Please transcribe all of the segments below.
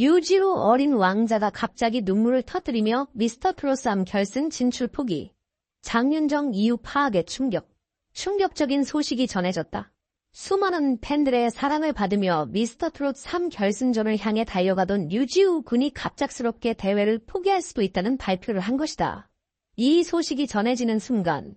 유지우 어린 왕자가 갑자기 눈물을 터뜨리며 미스터 트로쌈 결승 진출 포기. 장윤정 이후 파악의 충격. 충격적인 소식이 전해졌다. 수많은 팬들의 사랑을 받으며 미스터 트롯 3 결승전을 향해 달려가던 유지우 군이 갑작스럽게 대회를 포기할 수도 있다는 발표를 한 것이다. 이 소식이 전해지는 순간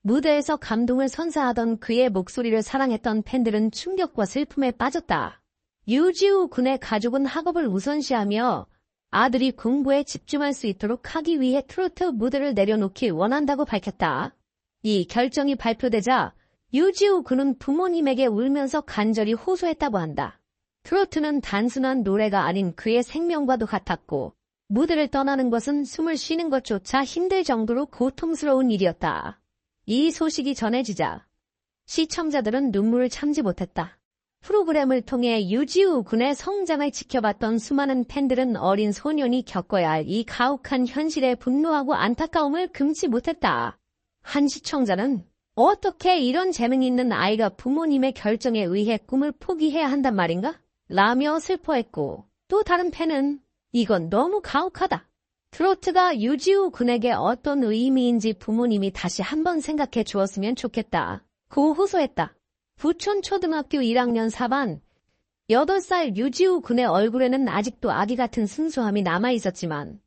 무대에서 감동을 선사하던 그의 목소리를 사랑했던 팬들은 충격과 슬픔에 빠졌다. 유지우 군의 가족은 학업을 우선시하며 아들이 공부에 집중할 수 있도록 하기 위해 트로트 무대를 내려놓기 원한다고 밝혔다. 이 결정이 발표되자 유지우 군은 부모님에게 울면서 간절히 호소했다고 한다. 트로트는 단순한 노래가 아닌 그의 생명과도 같았고 무대를 떠나는 것은 숨을 쉬는 것조차 힘들 정도로 고통스러운 일이었다. 이 소식이 전해지자 시청자들은 눈물을 참지 못했다. 프로그램을 통해 유지우 군의 성장을 지켜봤던 수많은 팬들은 어린 소년이 겪어야 할 이 가혹한 현실에 분노하고 안타까움을 금치 못했다. 한 시청자는 어떻게 이런 재능 있는 아이가 부모님의 결정에 의해 꿈을 포기해야 한단 말인가? 라며 슬퍼했고 또 다른 팬은 이건 너무 가혹하다. 트로트가 유지우 군에게 어떤 의미인지 부모님이 다시 한번 생각해 주었으면 좋겠다. 고 호소했다. 부천 초등학교 1학년 4반 8살 유지우 군의 얼굴에는 아직도 아기 같은 순수함이 남아 있었지만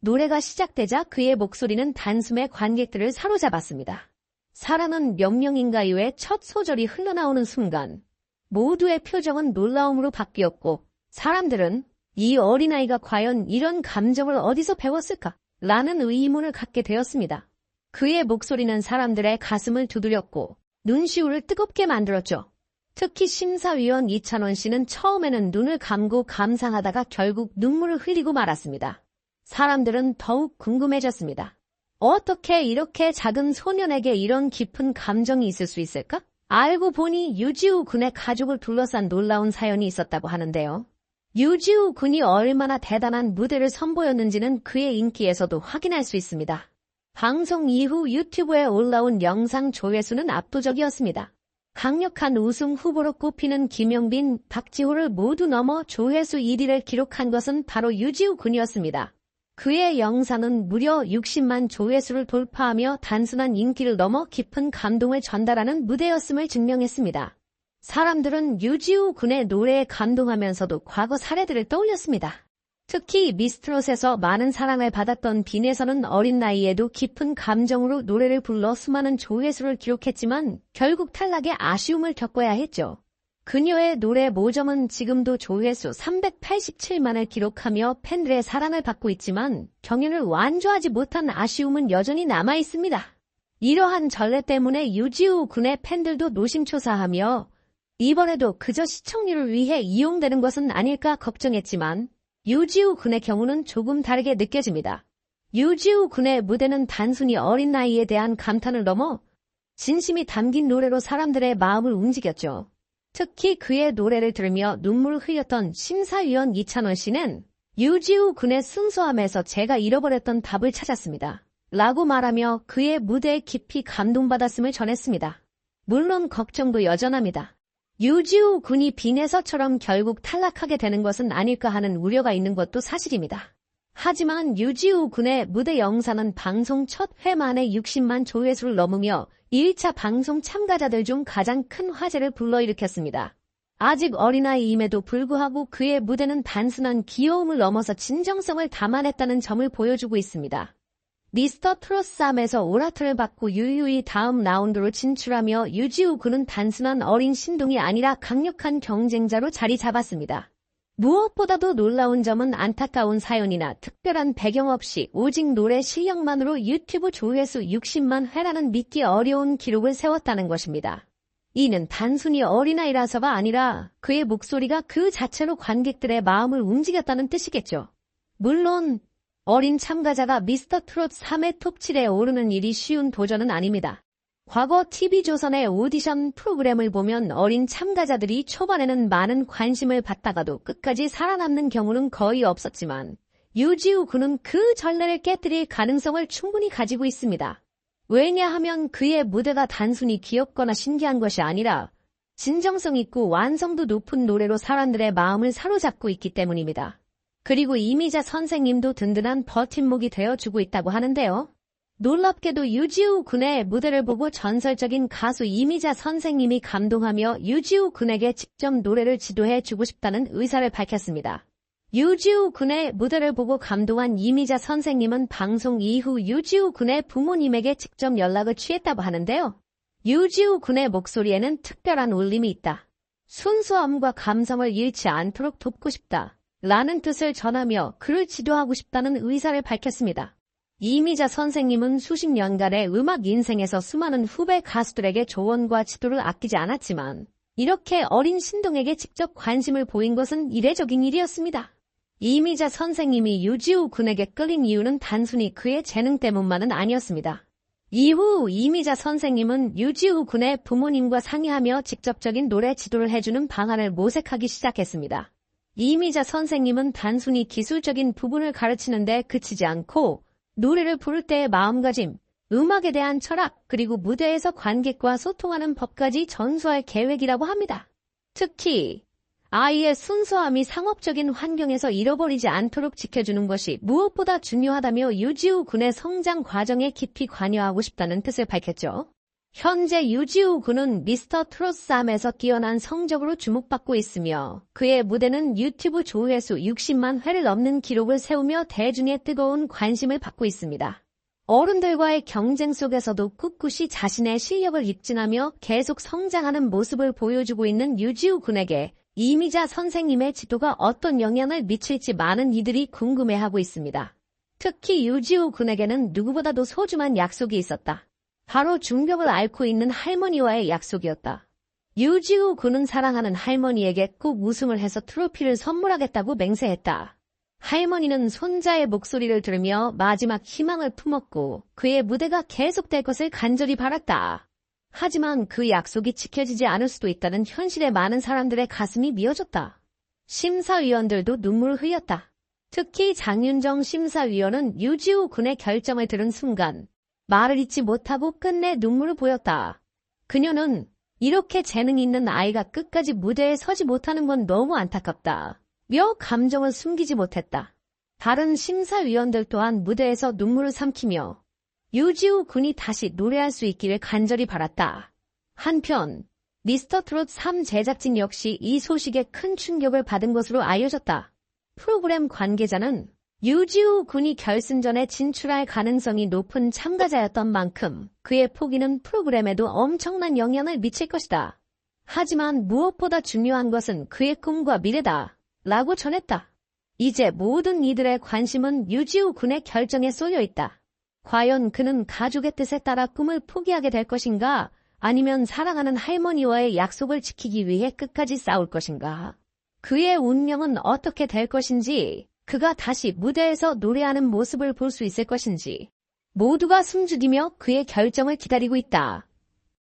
노래가 시작되자 그의 목소리는 단숨에 관객들을 사로잡았습니다. 사랑은 명령인가요의 첫 소절이 흘러나오는 순간 모두의 표정은 놀라움으로 바뀌었고 사람들은 이 어린아이가 과연 이런 감정을 어디서 배웠을까? 라는 의문을 갖게 되었습니다. 그의 목소리는 사람들의 가슴을 두드렸고 눈시울을 뜨겁게 만들었죠. 특히 심사위원 이찬원 씨는 처음에는 눈을 감고 감상하다가 결국 눈물을 흘리고 말았습니다. 사람들은 더욱 궁금해졌습니다. 어떻게 이렇게 작은 소년에게 이런 깊은 감정이 있을 수 있을까? 알고 보니 유지우 군의 가족을 둘러싼 놀라운 사연이 있었다고 하는데요. 유지우 군이 얼마나 대단한 무대를 선보였는지는 그의 인기에서도 확인할 수 있습니다. 방송 이후 유튜브에 올라온 영상 조회수는 압도적이었습니다. 강력한 우승 후보로 꼽히는 김영빈, 박지호를 모두 넘어 조회수 1위를 기록한 것은 바로 유지우 군이었습니다. 그의 영상은 무려 60만 조회수를 돌파하며 단순한 인기를 넘어 깊은 감동을 전달하는 무대였음을 증명했습니다. 사람들은 유지우 군의 노래에 감동하면서도 과거 사례들을 떠올렸습니다. 특히 미스트롯에서 많은 사랑을 받았던 빈에서는 어린 나이에도 깊은 감정으로 노래를 불러 수많은 조회수를 기록했지만 결국 탈락의 아쉬움을 겪어야 했죠. 그녀의 노래 모점은 지금도 조회수 387만을 기록하며 팬들의 사랑을 받고 있지만 경연을 완주하지 못한 아쉬움은 여전히 남아 있습니다. 이러한 전례 때문에 유지우 군의 팬들도 노심초사하며 이번에도 그저 시청률을 위해 이용되는 것은 아닐까 걱정했지만 유지우 군의 경우는 조금 다르게 느껴집니다. 유지우 군의 무대는 단순히 어린 나이에 대한 감탄을 넘어 진심이 담긴 노래로 사람들의 마음을 움직였죠. 특히 그의 노래를 들으며 눈물을 흘렸던 심사위원 이찬원 씨는 유지우 군의 순수함에서 제가 잃어버렸던 답을 찾았습니다. 라고 말하며 그의 무대에 깊이 감동받았음을 전했습니다. 물론 걱정도 여전합니다. 유지우 군이 빈에서처럼 결국 탈락하게 되는 것은 아닐까 하는 우려가 있는 것도 사실입니다. 하지만 유지우 군의 무대 영상은 방송 첫 회 만에 60만 조회수를 넘으며 1차 방송 참가자들 중 가장 큰 화제를 불러일으켰습니다. 아직 어린아이임에도 불구하고 그의 무대는 단순한 귀여움을 넘어서 진정성을 담아냈다는 점을 보여주고 있습니다. 미스터 트롯3에서 오라트를 받고 유유히 다음 라운드로 진출하며 유지우 군은 단순한 어린 신동이 아니라 강력한 경쟁자로 자리 잡았습니다. 무엇보다도 놀라운 점은 안타까운 사연이나 특별한 배경 없이 오직 노래 실력만으로 유튜브 조회수 60만 회라는 믿기 어려운 기록을 세웠다는 것입니다. 이는 단순히 어린아이라서가 아니라 그의 목소리가 그 자체로 관객들의 마음을 움직였다는 뜻이겠죠. 물론 어린 참가자가 미스터 트롯 3회 톱 7에 오르는 일이 쉬운 도전은 아닙니다. 과거 TV조선의 오디션 프로그램을 보면 어린 참가자들이 초반에는 많은 관심을 받다가도 끝까지 살아남는 경우는 거의 없었지만 유지우 군은 그 전례를 깨뜨릴 가능성을 충분히 가지고 있습니다. 왜냐하면 그의 무대가 단순히 귀엽거나 신기한 것이 아니라 진정성 있고 완성도 높은 노래로 사람들의 마음을 사로잡고 있기 때문입니다. 그리고 이미자 선생님도 든든한 버팀목이 되어주고 있다고 하는데요. 놀랍게도 유지우 군의 무대를 보고 전설적인 가수 이미자 선생님이 감동하며 유지우 군에게 직접 노래를 지도해 주고 싶다는 의사를 밝혔습니다. 유지우 군의 무대를 보고 감동한 이미자 선생님은 방송 이후 유지우 군의 부모님에게 직접 연락을 취했다고 하는데요. 유지우 군의 목소리에는 특별한 울림이 있다. 순수함과 감성을 잃지 않도록 돕고 싶다. 라는 뜻을 전하며 그를 지도하고 싶다는 의사를 밝혔습니다. 이미자 선생님은 수십 년간의 음악 인생에서 수많은 후배 가수들에게 조언과 지도를 아끼지 않았지만 이렇게 어린 신동에게 직접 관심을 보인 것은 이례적인 일이었습니다. 이미자 선생님이 유지우 군에게 끌린 이유는 단순히 그의 재능 때문만은 아니었습니다. 이후 이미자 선생님은 유지우 군의 부모님과 상의하며 직접적인 노래 지도를 해주는 방안을 모색하기 시작했습니다. 이미자 선생님은 단순히 기술적인 부분을 가르치는데 그치지 않고 노래를 부를 때의 마음가짐, 음악에 대한 철학, 그리고 무대에서 관객과 소통하는 법까지 전수할 계획이라고 합니다. 특히 아이의 순수함이 상업적인 환경에서 잃어버리지 않도록 지켜주는 것이 무엇보다 중요하다며 유지우 군의 성장 과정에 깊이 관여하고 싶다는 뜻을 밝혔죠. 현재 유지우 군은 미스터 트롯삼에서 뛰어난 성적으로 주목받고 있으며 그의 무대는 유튜브 조회수 60만 회를 넘는 기록을 세우며 대중의 뜨거운 관심을 받고 있습니다. 어른들과의 경쟁 속에서도 꿋꿋이 자신의 실력을 입증하며 계속 성장하는 모습을 보여주고 있는 유지우 군에게 이미자 선생님의 지도가 어떤 영향을 미칠지 많은 이들이 궁금해하고 있습니다. 특히 유지우 군에게는 누구보다도 소중한 약속이 있었다. 바로 중병을 앓고 있는 할머니와의 약속이었다. 유지우 군은 사랑하는 할머니에게 꼭 우승을 해서 트로피를 선물하겠다고 맹세했다. 할머니는 손자의 목소리를 들으며 마지막 희망을 품었고 그의 무대가 계속될 것을 간절히 바랐다. 하지만 그 약속이 지켜지지 않을 수도 있다는 현실에 많은 사람들의 가슴이 미어졌다. 심사위원들도 눈물을 흘렸다. 특히 장윤정 심사위원은 유지우 군의 결정을 들은 순간 말을 잇지 못하고 끝내 눈물을 보였다. 그녀는 이렇게 재능 있는 아이가 끝까지 무대에 서지 못하는 건 너무 안타깝다. 며 감정을 숨기지 못했다. 다른 심사위원들 또한 무대에서 눈물을 삼키며 유지우 군이 다시 노래할 수 있기를 간절히 바랐다. 한편 미스터 트롯 3 제작진 역시 이 소식에 큰 충격을 받은 것으로 알려졌다. 프로그램 관계자는 유지우 군이 결승전에 진출할 가능성이 높은 참가자였던 만큼 그의 포기는 프로그램에도 엄청난 영향을 미칠 것이다. 하지만 무엇보다 중요한 것은 그의 꿈과 미래다. 라고 전했다. 이제 모든 이들의 관심은 유지우 군의 결정에 쏠려 있다. 과연 그는 가족의 뜻에 따라 꿈을 포기하게 될 것인가? 아니면 사랑하는 할머니와의 약속을 지키기 위해 끝까지 싸울 것인가? 그의 운명은 어떻게 될 것인지 그가 다시 무대에서 노래하는 모습을 볼 수 있을 것인지 모두가 숨죽이며 그의 결정을 기다리고 있다.